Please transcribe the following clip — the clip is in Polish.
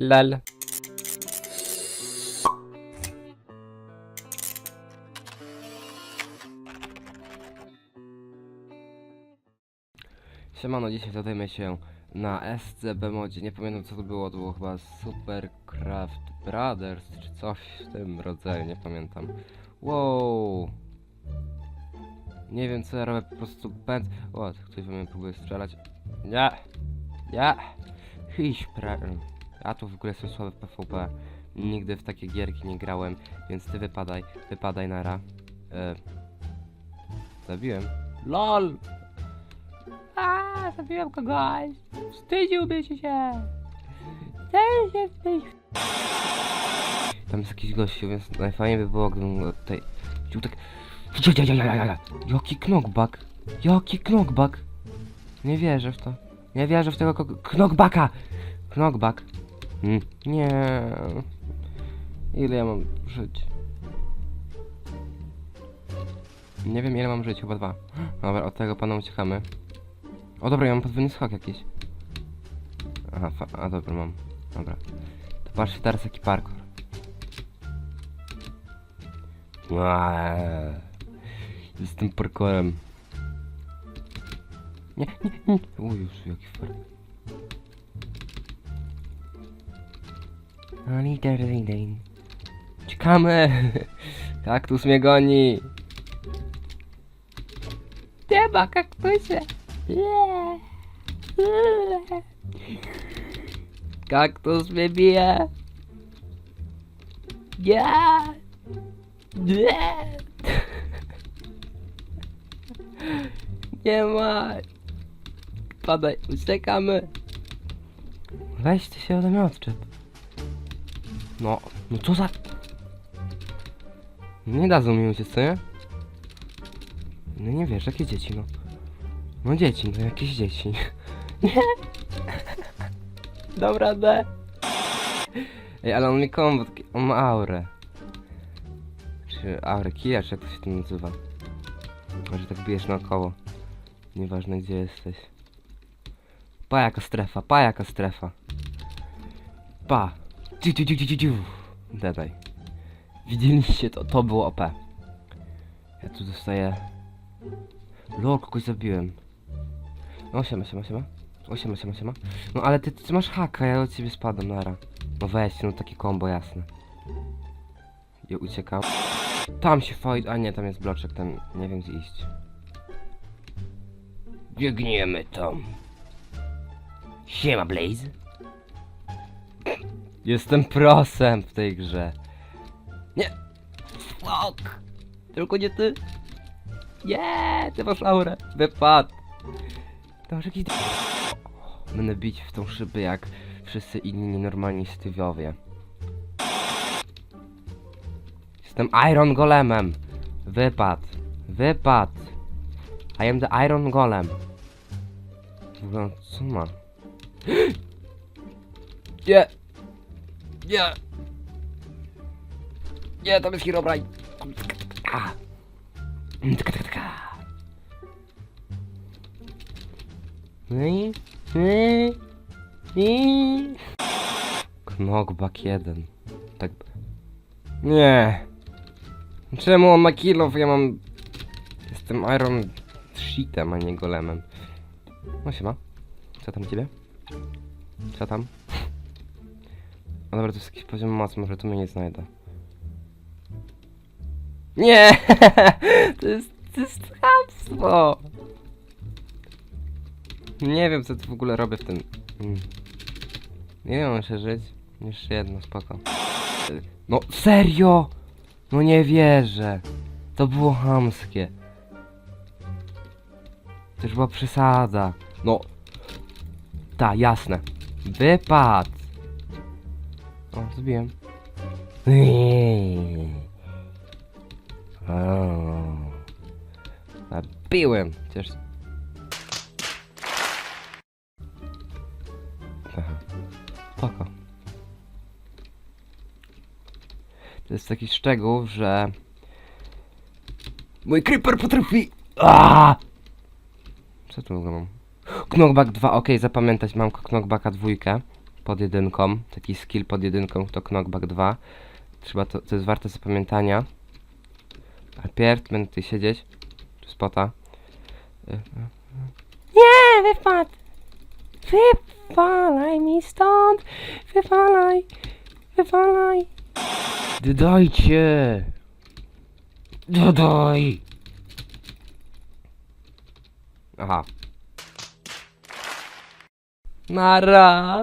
Lel. Siemano, dzisiaj zadajmy się na SCB modzie. Nie pamiętam co to było, to było chyba Supercraft Brothers czy coś w tym rodzaju, nie pamiętam. Wow. Nie wiem co ja robię, po prostu pęd... O, ktoś we mnie próbuje strzelać. Nie. Nie. Pra... Ja tu w ogóle słaby w PvP. Nigdy w takie gierki nie grałem, więc ty wypadaj, wypadaj nara. E... Zabiłem. LOL! A, zabiłem kogoś! Wstydziłby się! Wstydził się wstydził. Tam jest jakiś gościu, więc najfajniej by było, gdybym tutaj... Wziął tak... Jaki knockback! Jaki knockback! Nie wierzę w to. Nie wierzę w tego knockbacka! Knockback. Mm. Nie. Ile ja mam żyć? Nie wiem ile mam żyć, chyba dwa. Dobra, od tego pana uciekamy. O dobra, ja mam podwójny skok jakiś. Aha, a dobra, mam. Dobra. To patrzcie teraz jaki parkour. Eee, Z tym parkourem. Nie, nie, nie. O już, jaki fart. Czekamy! Kaktus mnie goni! Nie ma kaktusie! Kaktus mnie bije! Nie! Nie! Nie ma! Padaj, uciekamy! Weź ty się ode mnie odczep. No, no co za... Nie dadzą mi uciec, co nie? No nie wiesz, jakie dzieci, no. No dzieci, no jakieś dzieci. Nie! Dobra, D. Ej, ale on mi kombo, on ma aurę. Czy aurę kija, czy jak to się to nazywa? Może tak bijesz naokoło. Nieważne gdzie jesteś. Pa jaka strefa, pa jaka strefa. Pa. Ciu, ciu. Dedaj. Widzieliście to, to było OP. Ja tu dostaję... Lol, kogoś zabiłem. No siema, siema, siema. O siema, siema, siema. No ale ty, ty masz haka, ja od ciebie spadam, nara. No weź, no takie combo, jasne. I uciekał. Tam się fight, a nie, tam jest bloczek, tam nie wiem gdzie iść. Biegniemy tam. Siema, Blaze. Jestem prosem w tej grze. Nie! Fuck! Tylko nie ty! Nie! Ty masz aurę! Wypad! To masz jakiś... Będę bić w tą szybę jak wszyscy inni nienormalni stywiowie. Jestem Iron Golemem! Wypad! Wypad! I am the Iron Golem. Co ma? Nie! Nie! Nie, tam jest Herobrine! No i- i- Knockback jeden. Tak... Nie! Czemu on ma kilof? Ja mam... Jestem Iron Sheetem, a nie golemem. No siema. Co tam u ciebie? Co tam? No dobra, to jest jakiś poziom mocy, może tu mnie nie znajdę. Nie! To jest, to jest chamstwo! Nie wiem, co tu w ogóle robię w tym. Mm. Nie wiem, muszę żyć. Jeszcze jedno, spoko. No, serio! No nie wierzę. To było chamskie. To już była przesada. No. Ta, jasne. Wypad! O, zbiłem. O. Zabiłem! Chociaż... Aha. Spoko. To jest taki szczegół, że... Mój creeper potrafi... Aaaa! Co tu mam? Knockback 2, ok, zapamiętać, mam knockbacka dwójkę. Pod jedynką, taki skill pod jedynką, to Knockback 2. Trzeba to, to jest warte zapamiętania. A pierw będę tutaj siedzieć. Tu spota. Nie, wypadł! Wypalaj mi stąd! Wypalaj! Wypalaj! Dodajcie! Dodaj! Aha. Nara!